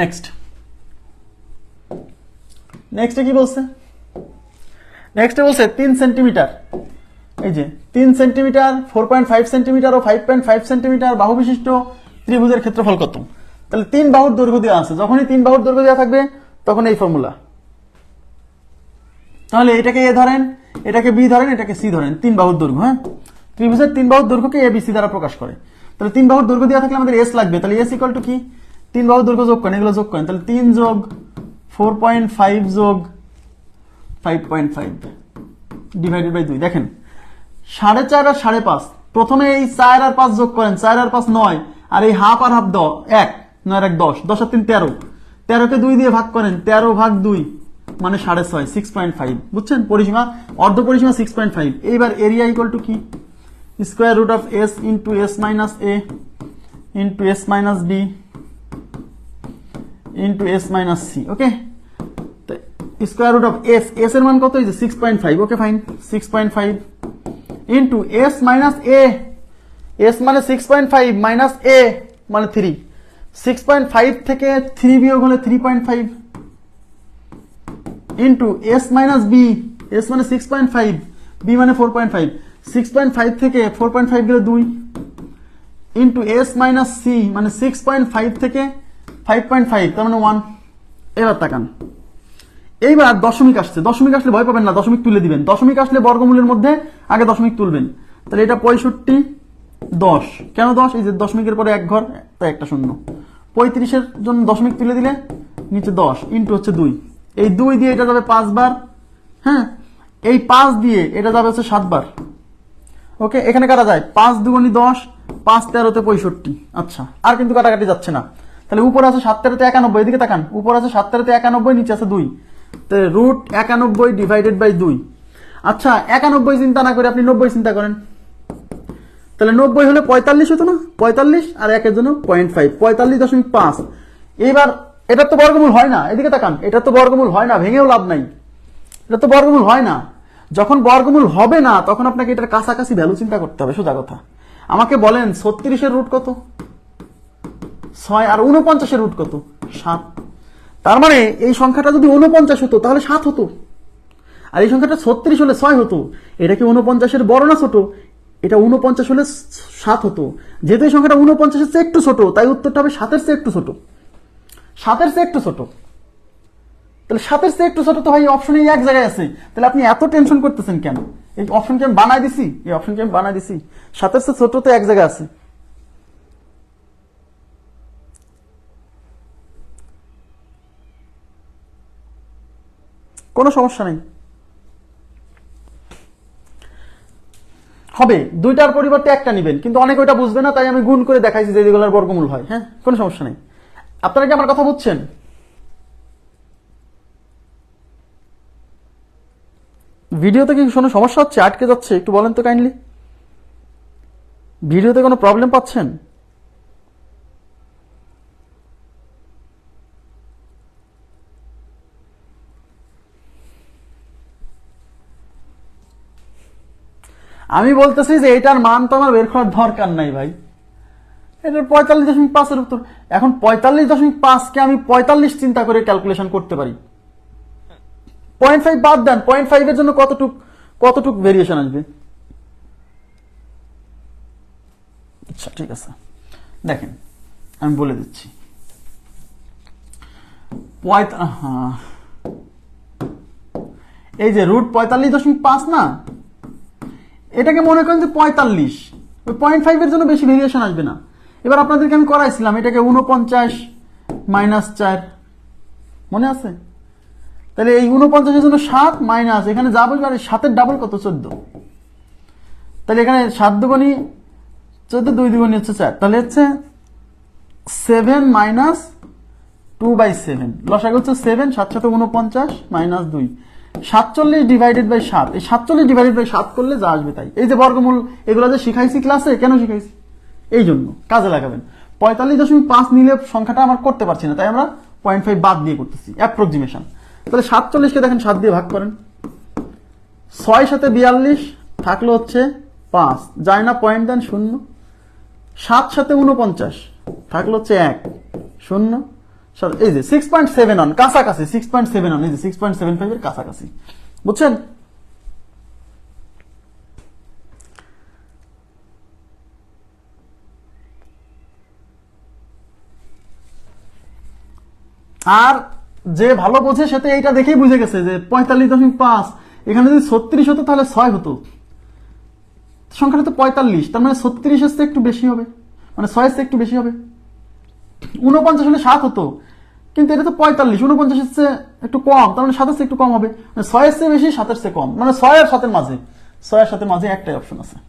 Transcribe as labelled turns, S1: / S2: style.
S1: Next নেক্সটে কি বলছে? নেক্সটে বলছে তিন সেন্টিমিটার এই যে, তিন centimetre four point five centimetre ও ফাইভ পয়েন্ট ফাইভ সেন্টিমিটার বাহু বিশিষ্ট ত্রিভুজের ক্ষেত্রফল কত? তাহলে তিন বাহুর দৈর্ঘ্য দেওয়া আছে। যখনই তিন বাহুর দৈর্ঘ্য দেওয়া থাকবে, তখন এই ফর্মুলা তাহলে এটাকে এ ধরেন, এটাকে বি ধরেন, এটাকে সি ধরেন। তিন বাহুর দৈর্ঘ্য হ্যাঁ? ত্রিভুজের তিন বাহুর দৈর্ঘ্যকে এ বি সি দ্বারা প্রকাশ করে। তাহলে তিন বাহুর দৈর্ঘ্য দেওয়া থাকলে আমাদের এস লাগবে। তাহলে এস ইকুয়াল টু কি? তিন বাহুর দৈর্ঘ্য যোগ করেন, এগুলো যোগ করেন। তাহলে তিন যোগ ফোর পয়েন্ট ফাইভ যোগ five point five divided by দুই। দেখেন, সাড়ে চার আর সাড়ে পাঁচ। প্রথমে এই চার আর পাঁচ যোগ করেন, চার আর পাঁচ নয়, আর এই হাফ আর হাফ দ এক, নয় আর এক দশ দশ আর তিন তেরো। তেরোকে দুই দিয়ে ভাগ করেন, তেরো ভাগ দুই মানে সাড়ে ছয় সিক্স পয়েন্ট ফাইভ বুঝছেন? পরিসীমা, অর্ধ পরিসীমা সিক্স পয়েন্ট ফাইভ এইবার এরিয়া ইকুয়াল টু কি? Square root of S into S minus A into S minus B into S minus C okay square root of S S এর মান কত? হয়েছে six point five okay fine six point five into S minus A S মানে six point five minus A মানে three six point five থেকে three বিয়োগ হলে three point five into S minus B S মানে six point five B মানে four point five six point five থেকে four point five গেলে দুই. Into S minus C মানে সিক্স পয়েন্ট ফাইভ থেকে ফাইভ পয়েন্ট ফাইভ তার মানে one এবার তাকান। এইবার দশমিক আসছে। দশমিক আসলে ভয় পাবেন না, দশমিক তুলে দিবেন। দশমিক আসলে বর্গমূলের মধ্যে আগে দশমিক তুলবেন। তাহলে এটা পঁয়ষট্টি, দশ। কেন দশ? এই যে দশমিকের পরে এক ঘর, তাই একটা শূন্য। পঁয়ত্রিশের জন্য দশমিক তুলে দিলে নিচে দশ ইন্টু হচ্ছে দুই। এই দুই দিয়ে এটা যাবে পাঁচবার হ্যাঁ? এই পাঁচ দিয়ে এটা যাবে হচ্ছে সাতবার ওকে, এখানে কাটা যায়। পাঁচ দুগুণি দশ, পাঁচ তেরোতে পঁয়ষট্টি। আচ্ছা আর কিন্তু কাটাকাটি যাচ্ছে না। তাহলে উপরে আছে সাত তেরোতে একানব্বই, এদিকে তাকান। উপর আছে সাত তেরোতে একানব্বই, নিচে আছে দুই। তো রুট একানব্বই ডিভাইডেড বাই দুই। আচ্ছা একানব্বই চিন্তা না করে আপনি নব্বই চিন্তা করেন। তাহলে নব্বই হলে পঁয়তাল্লিশ হতো না? পঁয়তাল্লিশ আর একের জন্য পয়েন্ট ফাইভ, পঁয়তাল্লিশ দশমিক পাঁচ। এইবার এটার তো বর্গমূল হয় না। এদিকে তাকান এটার তো বর্গমূল হয় না, ভেঙেও লাভ নাই। এটা তো বর্গমূল হয় না। যখন বর্গমূল হবে না, তখন আপনাকে এটার কাছাকাছি ভ্যালু চিন্তা করতে হবে, সোজা কথা। আমাকে বলেন ছত্রিশের রুট কত? ছয় আর উনপঞ্চাশের রুট কত? সাত। তার মানে এই সংখ্যাটা যদি উনপঞ্চাশ হতো, তাহলে সাত হতো। আর এই সংখ্যাটা ছত্রিশ হলে ছয় হতো। এটা কি উনপঞ্চাশের বড় না ছোট? এটা উনপঞ্চাশ হলে সাত হতো। যেহেতু এই সংখ্যাটা উনপঞ্চাশের চেয়ে একটু ছোট, তাই উত্তরটা হবে সাতের চেয়ে একটু ছোট। সাতের চেয়ে একটু ছোট। তাহলে সাতের চেয়ে একটু ছোট তো ভাই অপশন এক জায়গায় আছে। তাহলে আপনি এত টেনশন করতেছেন কেন? এই অপশনকে আমি বানাই দিছি? এই অপশনকে আমি বানাই দিছি? সাতের চেয়ে ছোট তো এক জায়গায় আছে। কোনো সমস্যা নেই। হবে, দুইটার পরিবর্তে একটা নেবেন, কিন্তু অনেকে ওইটা বুঝবে না, তাই আমি গুণ করে দেখাইছি যে যেগুলোর বর্গমূল হয়। হ্যাঁ কোনো সমস্যা নেই। আপনারা কি আমার কথা বুঝছেন? ভিডিওতে কি কোনো সমস্যা হচ্ছে? আটকে যাচ্ছে, একটু বলেন তো কাইন্ডলি ভিডিওতে কোনো প্রবলেম পাচ্ছেন? আমি বলতেছি যে এটার মান তো আমার বের করার দরকার নাই ভাই। এটার পঁয়তাল্লিশ দশমিক পাঁচের উত্তর। এখন পঁয়তাল্লিশ দশমিক পাঁচকে আমি পঁয়তাল্লিশ চিন্তা করে ক্যালকুলেশন করতে পারি। পয়েন্ট ফাইভ বাদ দেন। পয়েন্ট ফাইভের জন্য কতটুক কতটুক ভেরিয়েশন আসবে? আচ্ছা ঠিক আছে। দেখেন, আমি বলে দিচ্ছি। এই যে রুট পঁয়তাল্লিশ দশমিক পাঁচ না? এটাকে মনে করেন যে পঁয়তাল্লিশ। ওই পয়েন্ট ফাইভের জন্য বেশি ভেরিয়েশন আসবে না। এবার আপনাদেরকে আমি করাইছিলাম, এটাকে উনপঞ্চাশ মাইনাস চার। মনে আছে? তাহলে এই উনপঞ্চাশের জন্য সাত মাইনাস এখানে যা বলবে আর সাতের ডাবল কত? চোদ্দ। তাহলে এখানে সাত দুগুণি চোদ্দ, দুই দুগুণি হচ্ছে চার। তাহলে হচ্ছে seven minus two by seven লসাগু হচ্ছে সেভেন সাত সাথে উনপঞ্চাশ মাইনাস দুই। সাতচল্লিশ ডিভাইডেড বাই সাত। এই সাতচল্লিশ ডিভাইডেড বাই সাত করলে যা আসবে তাই। এই যে বর্গমূল, এগুলো যে শিখাইছি ক্লাসে কেন শিখাইছি? এই জন্য, কাজে লাগাবেন। পঁয়তাল্লিশ দশমিক পাঁচ নিলে সংখ্যাটা আমার করতে পারছি না, তাই আমরা পয়েন্ট ফাইভ বাদ দিয়ে করতেছি অ্যাপ্রক্সিমেশন তাহলে সাতচল্লিশকে দেখেন সাত দিয়ে ভাগ করেন। ছয় সাথে বিয়াল্লিশ থাকল হচ্ছে পাঁচ, যায় না পয়েন্ট দেন শূন্য। সাত সাথে উনপঞ্চাশ থাকল হচ্ছে এক, শূন্য। এই যে সিক্স পয়েন্ট সেভেন অন কাছাকাছি সিক্স পয়েন্ট সেভেন অন এই যে সিক্স পয়েন্ট সেভেন ফাইভের কাছাকাছি। বুঝছেন? আর যে ভালো বোঝে সে তো এইটা দেখেই বুঝে গেছে যে পঁয়তাল্লিশ দশমিক পাঁচ, এখানে যদি ছত্রিশ হতো তাহলে ছয় হতো। সংখ্যাটা তো পঁয়তাল্লিশ, তার মানে ছত্রিশ এসছে একটু বেশি হবে। মানে ছয় এসছে একটু বেশি হবে। উনপঞ্চাশ হলে সাত হতো। কিন্তু এটা তো পঁয়তাল্লিশ উনপঞ্চাশ হচ্ছে একটু কম, তার মানে সাতের একটু কম হবে। মানে ছয়ের চেয়ে বেশি, সাতের চেয়ে কম। মানে ছয় আর সাতের মাঝে। ছয় আর সাতের মাঝে একটাই অপশন আছে।